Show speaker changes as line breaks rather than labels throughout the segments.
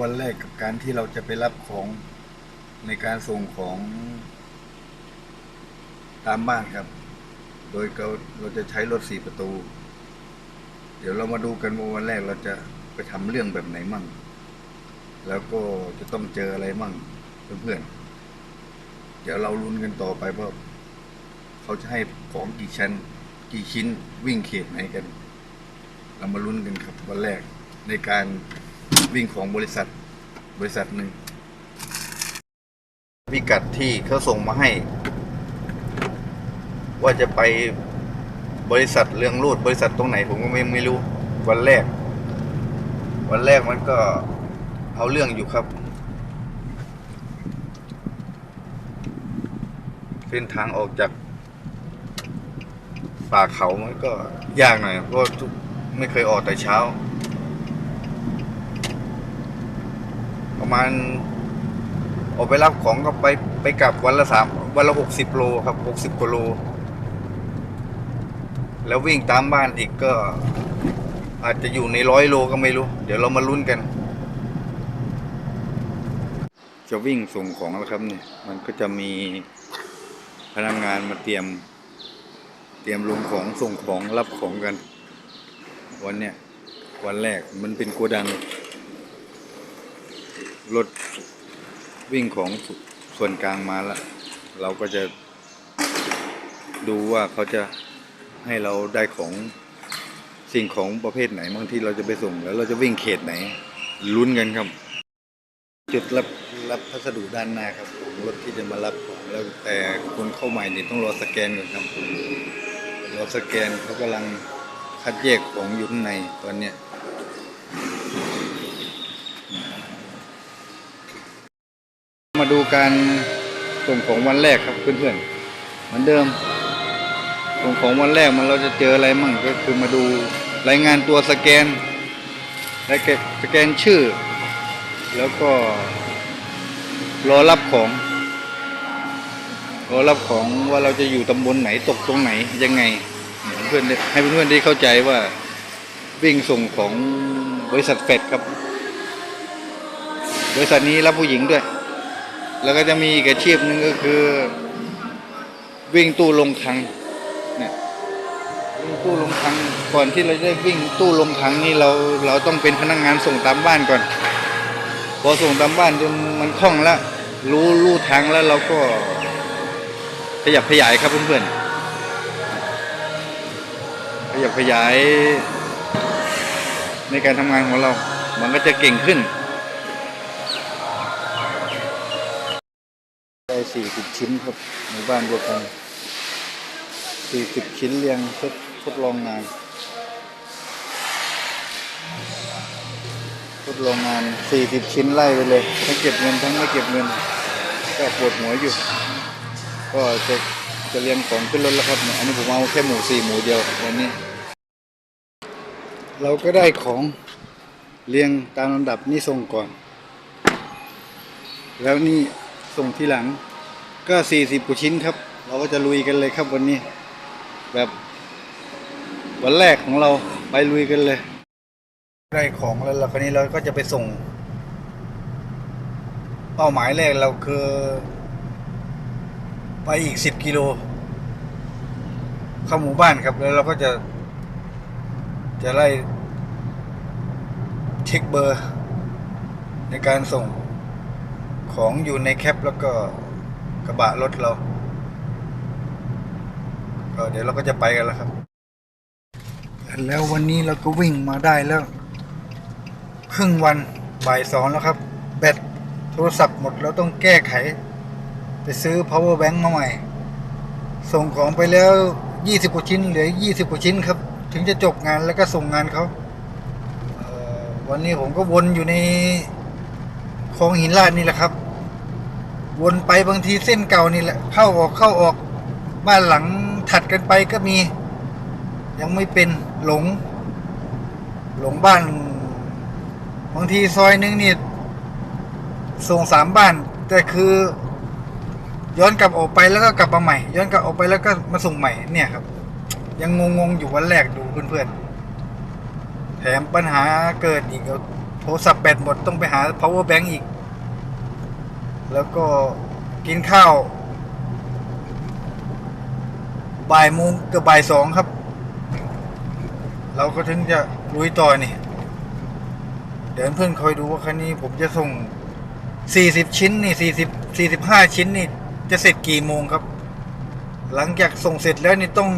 วันแรกกับการที่เราจะไปรับของในการส่งของตามบ้านครับ โดยเราเราจะใช้รถสี่ประตู เดี๋ยวเรามาดูกันว่าวันแรกเราจะไปทำเรื่องแบบไหนมั่ง แล้วก็จะต้องเจออะไรมั่งเพื่อนๆ เดี๋ยวเราลุ้นกันต่อไปว่าเขาจะให้ของกี่ชั้น กี่ชิ้นวิ่งเขตไหนกัน เรามาลุ้นกันครับวันแรกในการ วิ่งของบริษัทบริษัทหนึ่งพิกัดที่เขาส่งมาให้ ว่าจะไปบริษัทเรื่องรูดบริษัทตรงไหนผมก็ไม่ไม่รู้ วันแรก วันแรกมันก็เอาเรื่องอยู่ครับ เส้นทางออกจากป่าเขามันก็ยากหน่อยเพราะทุกไม่เคยออกแต่เช้า ประ มาณ ออกไปรับของก็ไปไปกลับวันละสามวันละหกสิบโลครับหกสิบกว่าโล แล้ววิ่งตามบ้านอีกก็ อาจจะอยู่ในร้อยโลก็ไม่รู้ เดี๋ยวเรามาลุ้นกัน จะวิ่งส่งของแล้วครับเนี่ย มันก็จะมีพนักงานมาเตรียม เตรียมลงของส่งของรับของกัน วันเนี้ยวันแรกมันเป็นโกดัง รถวิ่งของส่วนกลางมาแล้ว เราก็จะดูว่าเขาจะให้เราได้ของสิ่งของประเภทไหนบางที่เราจะไปส่งแล้วเราจะวิ่งเขตไหนลุ้นกันครับ จุดรับรับพัสดุด้านหน้าครับของรถที่จะมารับของแล้วแต่คนเข้าใหม่นี่ต้องรอสแกนก่อนครับราสแกนเขากำลังคัดแยกของอยู่ข้างในตอนเนี้ย มาดูการส่งของวันแรกครับเพื่อนๆเหมือนเดิม ส่งของวันแรกมันเราจะเจออะไรมั่งก็คือมาดูรายงานตัวสแกนและแกสแกนชื่อ แล้วก็รอรับของรอรับของว่าเราจะอยู่ตำบลไหนตกตรงไหนยังไงเพื่อนให้เพื่อนๆได้เข้าใจว่าวิ่งส่งของบริษัทเฟดครับ บริษัทนี้รับผู้หญิงด้วย แล้วก็จะมีอีกอาชีพหนึ่งก็คือ วิ่งตู้ลงคังเนี่ยวิ่งตู้ลงคังก่อนที่เราจะได้วิ่งตู้ลงคังนี่เราเราต้องเป็นพนักงานส่งตามบ้านก่อน พอส่งตามบ้านจนมันคล่องแล้วรู้รู้ทางแล้วเราก็ขยับขยายครับเพื่อนๆขยับขยายในการทำงานของเรา มันก็จะเก่งขึ้น สี่สิบชิ้นครับในบ้านเดียวกันสี่สิบชิ้นเรียงทดทดลองงาน ทดลองงานสี่สิบชิ้นไล่ไปเลยทั้งเก็บเงินทั้งไม่เก็บเงิน ก็ปวดหัวอยู่ ก็จะจะเรียงของขึ้นรถแล้วครับเนี่ยอันนี้ผมเอาแค่หมูสี่หมูเดียววันนี้ เราก็ได้ของเรียงตามลำดับนี่ส่งก่อน แล้วนี่ส่งทีหลัง ก็สี่สิบกว่าชิ้นครับ เราก็จะลุยกันเลยครับวันนี้ แบบวันแรกของเราไปลุยกันเลย ได้ของแล้วเราคราวนี้เราก็จะไปส่ง เป้าหมายแรกเราคือ ไปอีกสิบกิโลเข้าหมู่บ้านครับ แล้วเราก็จะ จะไล่เช็คเบอร์ ในการส่งของอยู่ในแคปแล้วก็ กระบะรถเราก็เดี๋ยวเราก็จะไปกันแล้วครับ แล้ววันนี้เราก็วิ่งมาได้แล้ว ครึ่งวันบ่ายสองแล้วครับ แบตโทรศัพท์หมดแล้วต้องแก้ไข ไปซื้อ power bank มาใหม่ ส่งของไปแล้วยี่สิบกว่าชิ้น เหลือยี่สิบกว่าชิ้นครับ ถึงจะจบงานแล้วก็ส่งงานเขาเวันนี้ผมก็วนอยู่ในคลองหินลาดนี่แหละครับ วนไปบางทีเส้นเก่านี่แหละ เข้าออกเข้าออก บ้านหลังถัดกันไปก็มี ยังไม่เป็นหลง หลงบ้าน บางทีซอยนึงนี่ส่งสามบ้าน แต่คือ ย้อนกลับออกไปแล้วก็กลับมาใหม่ ย้อนกลับออกไปแล้วก็มาส่งใหม่เนี่ยครับ ยังงงๆอยู่วันแรกดูเพื่อนๆแถมปัญหาเกิดอีกโทรศัพท์แบตหมดต้องไปหา power bank อีก แล้วก็กินข้าวบ่ายโมงกับบ่ายสองครับ เราก็ถึงจะลุยต่อนี่ เดี๋ยวเพื่อนคอยดูว่าคันนี้ผมจะส่ง40ชิ้นนี่40 45ชิ้นนี่ จะเสร็จกี่โมงครับ หลังจากส่งเสร็จแล้วนี่ต้อง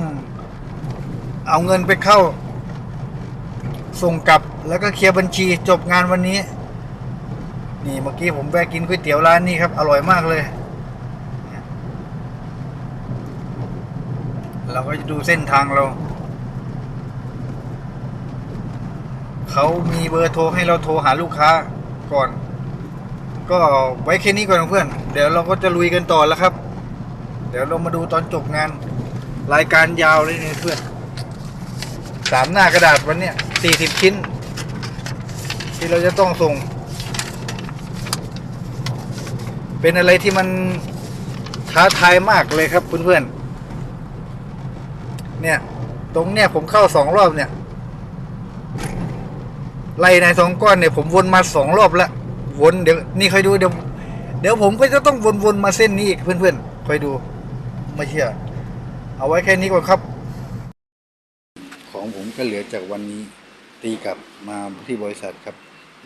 เอาเงินไปเข้า ส่งกลับแล้วก็เคลียร์บัญชีจบงานวันนี้ นี่เมื่อกี้ผมแวะกินก๋วยเตี๋ยวร้านนี้ครับ อร่อยมากเลย เราก็จะดูเส้นทางเรา เขามีเบอร์โทรให้เราโทรหาลูกค้าก่อน ก็ไว้แค่นี้ก่อนเพื่อน เดี๋ยวเราก็จะลุยกันต่อแล้วครับ เดี๋ยวเรามาดูตอนจบงาน รายการยาวเลยเนี่ยเพื่อนสามหน้ากระดาษวันเนี้ยสี่สิบชิ้น ที่เราจะต้องส่ง เป็นอะไรที่มันท้าทายมากเลยครับเพื่อนๆเนี่ย ตรงเนี้ยผมเข้าสองรอบเนี่ยไล่ในสองก้อนเนี่ยผมวนมาสองรอบแล้ววนเดี๋ยวนี่คอยดูเดี๋ยวเดี๋ยวผมก็จะต้องวนๆมาเส้นนี้อีกเพื่อนๆคอยดูไม่เชื่อ เอาไว้แค่นี้ก่อนครับ ของผมก็เหลือจากวันนี้ตีกลับมาที่บริษัทครับ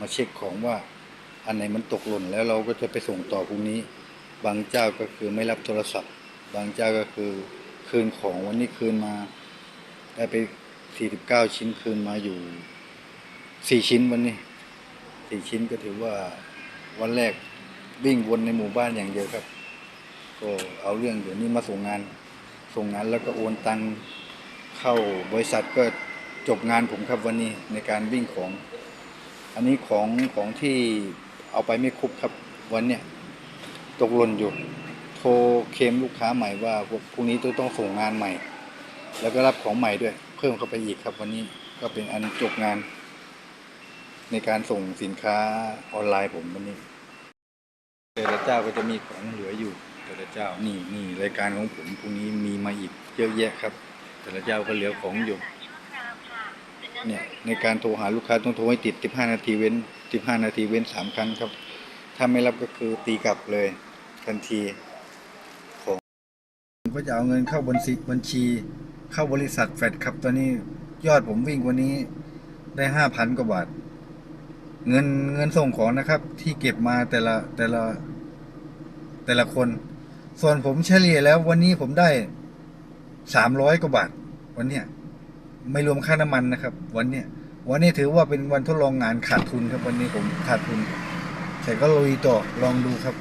มาเช็คของว่า อันไหนมันตกหล่นแล้วเราก็จะไปส่งต่อพรุ่งนี้ บางเจ้าก็คือไม่รับโทรศัพท์ บางเจ้าก็คือคืนของวันนี้คืนมา ได้ไป 49 ชิ้นคืนมาอยู่ 4 ชิ้นวันนี้ 4 ชิ้นก็ถือว่าวันแรกวิ่งวนในหมู่บ้านอย่างเดียวครับ ก็เอาเรื่องเดี๋ยวนี้มาส่งงาน ส่งงานแล้วก็โอนตังเข้าบริษัทก็จบงานผมครับวันนี้ในการวิ่งของ อันนี้ของของที่ เอาไปไม่ครบครับวันเนี้ยตกหล่นอยู่ โทรเคมลูกค้าใหม่ว่าพวกพรุ่งนี้ต้องต้องส่งงานใหม่ แล้วก็รับของใหม่ด้วย เพิ่มเข้าไปอีกครับ วันนี้ก็เป็นอันจบงาน ในการส่งสินค้าออนไลน์ผมวันนี้แต่ละเจ้าก็จะมีของเหลืออยู่ แต่ละเจ้านี่นี่รายการของผมพรุ่งนี้มีมาอีกเยอะแยะครับ แต่ละเจ้าก็เหลือของอยู่ เนี่ยในการโทรหาลูกค้าต้องโทรให้ติด 15 นาทีเว้น 15 นาทีเว้น 3 ครั้งครับ ถ้าไม่รับก็คือตีกลับเลยทันทีของผมก็จะเอาเงินเข้าบัญชีบัญชี เข้าบริษัทแฟดครับตอนนี้ยอดผมวิ่งวันนี้ได้ 5,000 กว่าบาท เงินเงินส่งของนะครับ ที่เก็บมาแต่ละแต่ละแต่ละคน ส่วนผมเฉลี่ยแล้ววันนี้ผมได้ 300 กว่าบาทวันเนี้ย ไม่รวมค่าน้ำมันนะครับ วันเนี้ยวันนี้ถือว่าเป็นวันทดลองงานขาดทุนครับวันนี้ผมขาดทุนแต่ก็ลุยต่อลองดูครับ